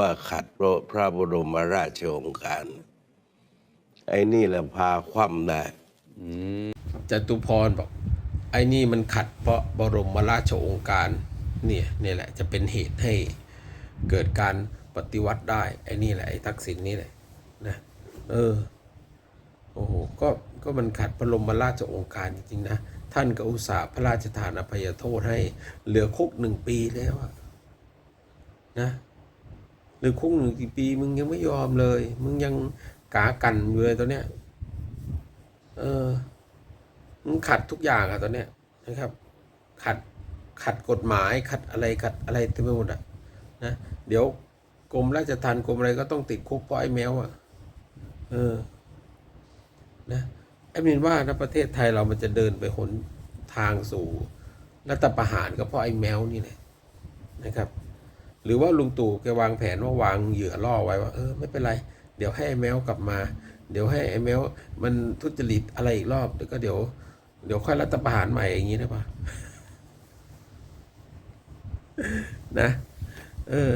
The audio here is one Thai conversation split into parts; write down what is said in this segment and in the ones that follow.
ว่าขัดพระพระบรมราชโองการ ไอ้นี่แหละพาคว่ำได้จตุพรบอก ไอ้นี่มันขัดเพราะบรมราชโองการ เนี่ยเนี่ยแหละ จะเป็นเหตุให้เกิดการปฏิวัติได้ ไอ้นี่แหละไอ้ทักษิณนี่แหละนะเออโอ้โหก็ก็มันขัดพระบรมราชโองการจริงๆนะท่านก็อุตส่าห์พระราชทานอภัยโทษให้เหลือคุกหนึ่งปีแล้วอะนะ หลือคุกหนึ่งกี่ปี มึงยังไม่ยอมเลย มึงยังกากันอยู่เลยตอนเนี้ย เออมันขัดทุกอย่างอะตอนเนี้ยนะครับ ขัดขัดกฎหมายขัดอะไรขัดอะไรเต็มไปหมดอะนะเดี๋ยวกรมราชทัณฑ์กรมอะไรก็ต้องติดคุกเพราะไอ้แมวอะเออ นะไอ้มินว่านะประเทศไทยเรามันจะเดินไปหนทางสู่รัฐประหารก็เพราะไอ้แมวนี่แหละนะครับ หรือว่าลุงตู่แกวางแผนว่าวางเหยื่อล่อไว้ว่าเออไม่เป็นไร เดี๋ยวให้แมวกลับมา เดี๋ยวให้ไอ้แมวมันทุจริตอะไรอีกรอบเดี๋ยวก็เดี๋ยว เดี๋ยวค่อยรัฐประหารใหม่อย่างนี้ได้ปะนะ เออ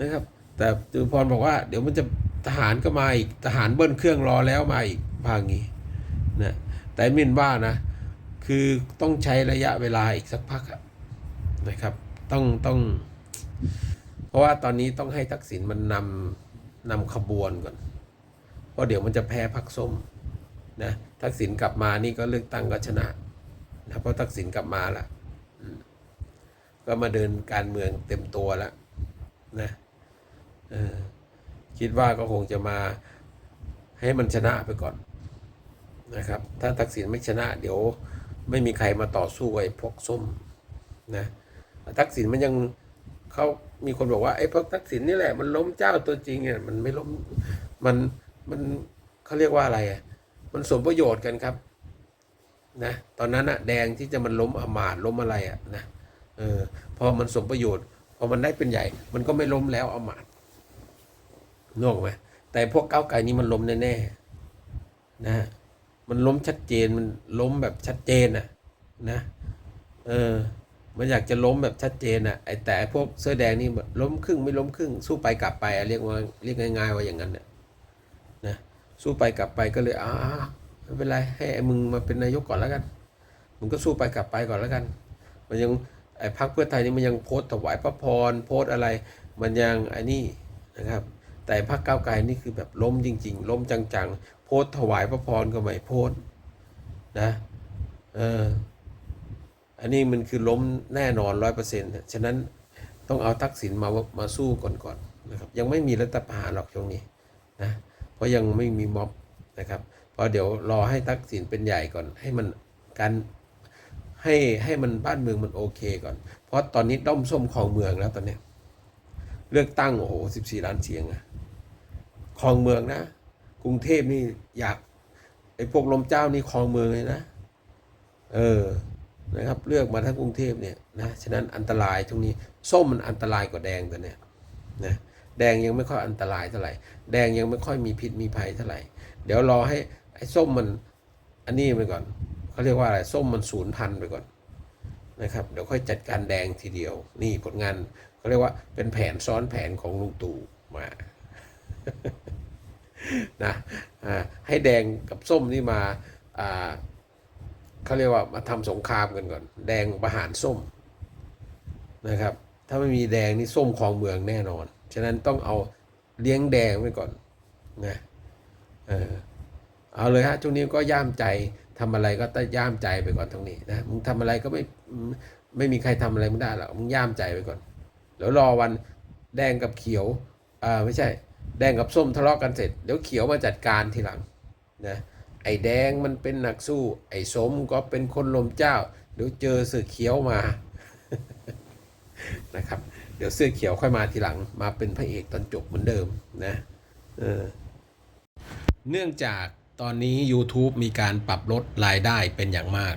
นะครับ แต่จือพรบอกว่า เดี๋ยวมันจะทหารก็มาอีกทหารเบิ้ลเครื่องรอแล้วมาอีกพางี้นะแต่มินว่านะ คือต้องใช้ระยะเวลาอีกสักพักนะครับ ต้องต้อง เพราะว่าตอนนี้ต้องให้ทักษิณมันนำนำขบวนก่อน เพราะเดี๋ยวมันจะแพ้พักส้มนะทักษิณกลับมานี่ก็เลือกตั้งก็ชนะนะเพราะทักษิณกลับมาแล้วก็มาเดินการเมืองเต็มตัวแล้วนะเออคิดว่าก็คงจะมาให้มันชนะไปก่อนนะครับ ถ้าทักษิณไม่ชนะ เดี๋ยวไม่มีใครมาต่อสู้กับไอ้พวกส้มนะ ทักษิณมันยังเขามีคนบอกว่าไอ้พวกทักษิณนี่แหละมันล้มเจ้าตัวจริงเนี่ยมันไม่ล้มมันมันเขาเรียกว่าอะไรอะมันสมประโยชน์กันครับนะตอนนั้นอะแดงที่จะมันล้มอมาตล้มอะไรอะนะเออพอมันสมประโยชน์พอมันได้เป็นใหญ่ มันก็ไม่ล้มแล้วอมาตนออกไหมแต่พวกก้าวไกลนี้มันล้มแน่ๆนะมันล้มชัดเจนมันล้มแบบชัดเจนอะนะเออ มันอยากจะล้มแบบชัดเจนอะไอแต่พวกเสื้อแดงนี่ล้มครึ่งไม่ล้มครึ่ง สู้ไปกลับไปอะเรียกว่าเรียกง่าย ๆ ว่าอย่างนั้นน่ะนะสู้ไปกลับไปก็เลยอ่าไม่เป็นไรให้ไอ้มึงมาเป็นนายกก่อนแล้วกันมึงก็สู้ไปกลับไปก่อนแล้วกัน มันยังไอ้พรรคเพื่อไทยนี่มันยังโพสต์ถวายพระพรโพสต์อะไร มันยังไอ้นี่นะครับ แต่พรรคก้าไกลนี่คือแบบล้มจริง ๆ ล้มจังๆ โพสต์ถวายพระพรก็ไม่โพสต์นะเออ อันนี้มันคือล้มแน่นอนร้อยเปอร์เซ็นต์ฉะนั้นต้องเอาทักษิณมามาสู้ก่อนก่อนนะครับยังไม่มีรัฐประหารหรอกช่วงนี้นะเพราะยังไม่มีม็อบนะครับเพราะเดี๋ยวรอให้ทักษิณเป็นใหญ่ก่อนให้มันการให้ให้มันบ้านเมืองมันโอเคก่อน เพราะตอนนี้ด้อมส้มคลองเมืองแล้วตอนเนี้ยเลือกตั้งโอ้โหสิบสี่ล้านเสียงอะคลองเมืองนะ กรุงเทพนี่อยากไอ้พวกลมเจ้านี่คลองเมืองเลยนะ เออ นะครับเลือกมาทั้งกรุงเทพเนี่ยนะฉะนั้นอันตรายตรงนี้ส้มมันอันตรายกว่าแดงตัวเนี้ยนะแดงยังไม่ค่อยอันตรายเท่าไหร่แดงยังไม่ค่อยมีพิษมีภัยเท่าไหร่ เดี๋ยวรอให้ไอ้ส้มมันอันนี้ไปก่อนเขาเรียกว่าอะไรส้มมันศูนย์พันไปก่อนนะครับเดี๋ยวค่อยจัดการแดงทีเดียว นี่ผลงานเขาเรียกว่าเป็นแผนซ้อนแผนของลุงตู่มานะให้แดงกับส้มนี่มาอ่า เขาเรียกว่ามาทำสงครามกันก่อน แดงประหารส้มนะครับ ถ้าไม่มีแดงนี่ส้มคลองเมืองแน่นอน ฉะนั้นต้องเอาเลี้ยงแดงไว้ก่อนนะเออเอาเลยฮะช่วงนี้ก็ย่ามใจทำอะไรก็ต้องย่ามใจไปก่อนตรงนี้นะมึงทำอะไรก็ไม่ไม่มีใครทำอะไรมึงได้หรอกมึงย่ามใจไปก่อนแล้วรอวันแดงกับเขียวอ่าไม่ใช่ แดงกับส้มทะเลาะกันเสร็จเดี๋ยวเขียวมาจัดการทีหลังนะ ไอ้แดงมันเป็นนักสู้ ไอ้สมก็เป็นคนลมเจ้า เดี๋ยวเจอเสือเขียวมา นะครับ เดี๋ยวเสื้อเขียวค่อยมาทีหลัง มาเป็นพระเอกตอนจบเหมือนเดิมนะเออเนื่องจากตอนนี้ YouTube มีการปรับลดรายได้เป็นอย่างมาก